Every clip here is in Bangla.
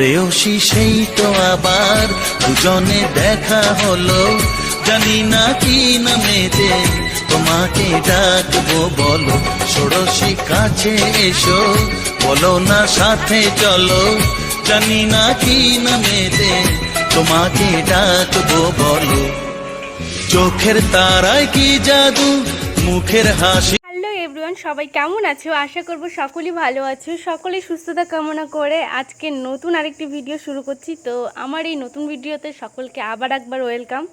প্রেয়সী সেই তো আবার দুজনে দেখা হলো। জানি না কি নামেতে তোমাকে ডাকবো বলো। ষোড়শী কাছে এসো, বলো না সাথে চলো। জানি না কি নামেতে তোমাকে ডাকবো বলো। চোখের তারায় কি জাদু, মুখের হাসি এভরিওয়ান সবাই কেমন আছো? আশা করব সকলেই ভালো আছো। সকলে সুস্থতা কামনা করে আজকে নতুন আরেকটি ভিডিও শুরু করছি। তো আমার এই নতুন ভিডিওতে সকলকে আবার একবার ওয়েলকাম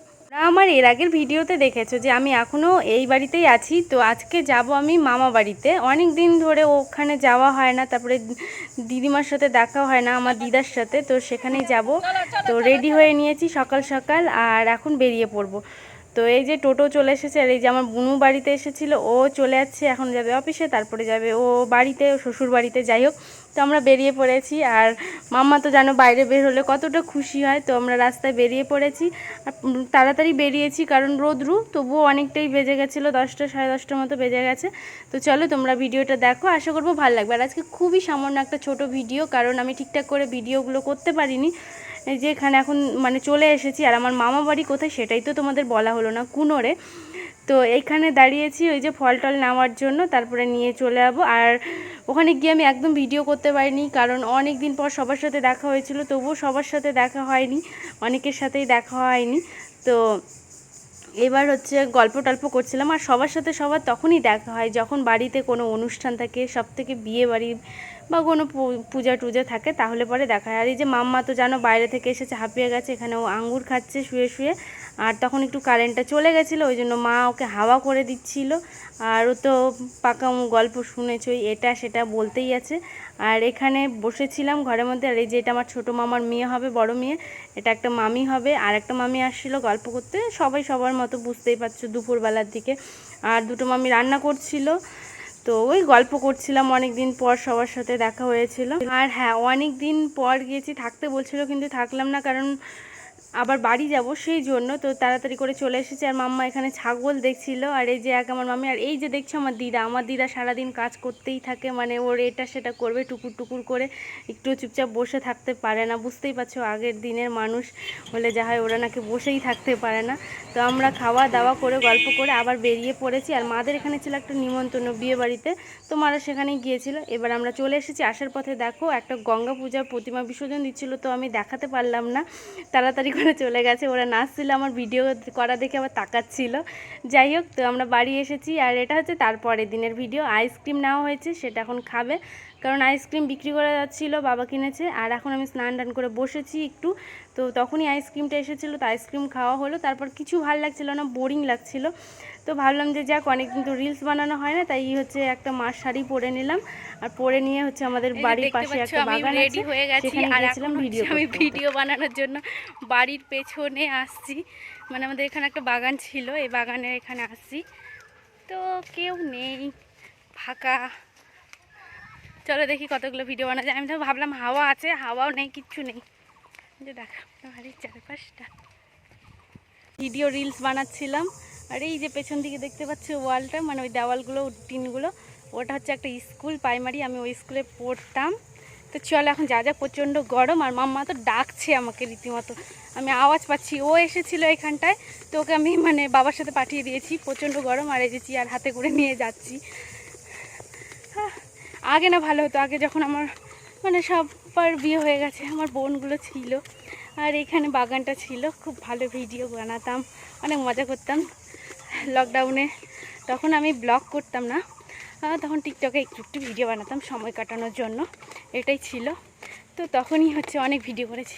আমার এর আগের ভিডিওতে দেখেছ যে আমি এখনও এই বাড়িতেই আছি। তো আজকে যাব আমি মামা বাড়িতে। অনেক দিন ধরে ওখানে যাওয়া হয় না, তারপরে দিদিমার সাথে দেখা হয় না, আমার দিদার সাথে। তো সেখানেই যাব। তো রেডি হয়ে নিয়েছি সকাল সকাল, আর এখন বেরিয়ে পড়ব। তো এই যে টোটো চলে এসেছে আর এই যে আমার বুনু বাড়িতে এসেছিল, ও চলে যাচ্ছে, এখন যাবে অফিসে, তারপরে যাবে ও বাড়িতে, ও শ্বশুর বাড়িতে, যাই হোক। তো আমরা বেরিয়ে পড়েছি আর মাম্মা তো জানো বাইরে বের হলে কতটা খুশি হয়, তো আমরা রাস্তায় বেরিয়ে পড়েছি। তাড়াতাড়ি বেরিয়েছি কারণ রোদ্রু, তবুও অনেকটাই বেজে গেছিল, দশটা, সাড়ে দশটার মতো বেজে গেছে। তো চলো তোমরা ভিডিওটা দেখো, আশা করব ভালো লাগবে। আর আজকে খুবই সামান্য একটা ছোট ভিডিও, কারণ আমি ঠিকঠাক করে ভিডিওগুলো করতে পারিনি। এই যে এখানে এখন মানে চলে এসেছি, আর আমার মামা বাড়ি কোথায় সেটাই তো তোমাদের বলা হলো না, কুনোরে। তো এইখানে দাঁড়িয়েছি ওই যে ফল টল নেওয়ার জন্য, তারপরে নিয়ে চলে যাব। আর ওখানে গিয়ে আমি একদম ভিডিও করতে পারিনি, কারণ অনেক দিন পর সবার সাথে দেখা হয়েছিল, তবুও সবার সাথে দেখা হয়নি, অনেকের সাথেই দেখা হয়নি। তো এবার হচ্ছে গল্প টল্প করছিলাম আর সবার সাথে সবার তখনই দেখা হয় যখন বাড়িতে কোনো অনুষ্ঠান থাকে সব থেকে বিয়ে বাড়ি বা কোনো পূজা টুজা থাকে তাহলে পরে দেখা হয়। আর এই যে মাম্মা তো জানো বাইরে থেকে এসেছে, হাঁপিয়ে গেছে, এখানে ও আঙ্গুর খাচ্ছে, শুয়ে শুয়ে। আর তখন একটু কারেন্টটা চলে গেছিল, ওই জন্য মা ওকে হাওয়া করে দিচ্ছিল। আর ও তো পাকা গল্প শুনেছই, এটা সেটা বলতেই আছে। আর এখানে বসেছিলাম ঘরের মধ্যে, আর এই যে এটা আমার ছোটো মামার মেয়ে হবে, বড় মেয়ে, এটা একটা মামি হবে, আর একটা মামি আসছিল গল্প করতে, সবাই সবার মতো বুঝতেই পারছ দুপুরবেলার দিকে। আর দুটো মামি রান্না করছিল, তো ওই গল্প করছিলাম অনেক দিন পর সবার সাথে দেখা হয়েছিল। আর হ্যাঁ অনেক দিন পর গিয়েছি, থাকতে বলছিল, কিন্তু থাকলাম না, কারণ আবার বাড়ি যাব সেই জন্য। তো তাড়াতাড়ি করে চলে এসেছে আর মাম্মা এখানে ছাগল দেখছিল আর এই যে এক আমার মামি, আর এই যে দেখছ আমার দিদা আমার দিদা সারাদিন কাজ করতেই থাকে মানে ওর এটা সেটা করবে, টুকুর টুকুর করে একটু চুপচাপ বসে থাকতে পারে না। বুঝতেই পারছ আগের দিনের মানুষ হলে যা হয়, ওরা নাকি বসেই থাকতে পারে না। তো আমরা খাওয়া দাওয়া করে, গল্প করে আবার বেরিয়ে পড়েছি। আর মাদের এখানে ছিল একটা নিমন্ত্রণ বিয়ে বাড়িতে তো মারা সেখানেই গিয়েছিল। এবার আমরা চলে এসেছি আসার পথে দেখো, একটা গঙ্গা পূজার প্রতিমা বিসর্জন দিচ্ছিল, তো আমি দেখাতে পারলাম না। তাড়াতাড়ি করে চলে গেছে। ওরা নাচছিল, আমার ভিডিও করা দেখে আবার তাকাচ্ছিল। যাই হোক, তো আমরা বাড়ি এসেছি আর এটা হচ্ছে তারপরের দিনের ভিডিও আইসক্রিম নেওয়া হয়েছে, সেটা এখন খাবে। কারণ আইসক্রিম বিক্রি করা যাচ্ছিল, বাবা কিনেছে। আর এখন আমি স্নান টান করে বসেছি একটু। তো তখনই আইসক্রিমটা এসেছিল, তো আইসক্রিম খাওয়া হলো। তারপর কিছু ভালো লাগছিল না বোরিং লাগছিল। তো ভাবলাম যে যাক অনেকদিন তো রিলস বানানো হয় না তাই হচ্ছে একটা মাস শাড়ি পরে নিলাম। আর পরে নিয়ে হচ্ছে আমাদের বাড়ির পাশে একটা বাগান আছে হয়ে গেছি। আর এখন ভিডিও আমি ভিডিও বানানোর জন্য বাড়ির পেছনে আসছি। মানে আমাদের এখানে একটা বাগান ছিল এই বাগানের এখানে আসছি। তো কেউ নেই ফাঁকা। চলো দেখি কতগুলো ভিডিও বানা যায়। আমি তো ভাবলাম হাওয়া আছে হাওয়াও নেই কিচ্ছু নেই। যে দেখা বাড়ির চারপাশটা। ভিডিও রিলস বানাচ্ছিলাম। আর এই যে পেছন দিকে দেখতে পাচ্ছি ওয়ালটা মানে ওই দেওয়ালগুলো টিনগুলো, ওটা হচ্ছে একটা স্কুল, প্রাইমারি, আমি ওই স্কুলে পড়তাম। তো চলো এখন যা যা প্রচণ্ড গরম, আর মাম্মা তো ডাকছে আমাকে রীতিমতো। আমি আওয়াজ পাচ্ছি, ও এসেছিল এখানটায়, তো ওকে আমি মানে বাবার সাথে পাঠিয়ে দিয়েছি, প্রচণ্ড গরম, আর এই আর হাতে করে নিয়ে যাচ্ছি। আগে না ভালো হতো, আগে যখন আমার মানে সবার বিয়ে হয়ে গেছে, আমার বোনগুলো ছিল। আর এখানে বাগানটা ছিল, খুব ভালো ভিডিও বানাতাম, অনেক মজা করতাম। লকডাউনে তখন আমি ব্লগ করতাম না। তখন টিকটকে একটু একটু ভিডিও বানাতাম সময় কাটানোর জন্য। এটাই ছিল। তো তখনই হচ্ছে অনেক ভিডিও করেছি।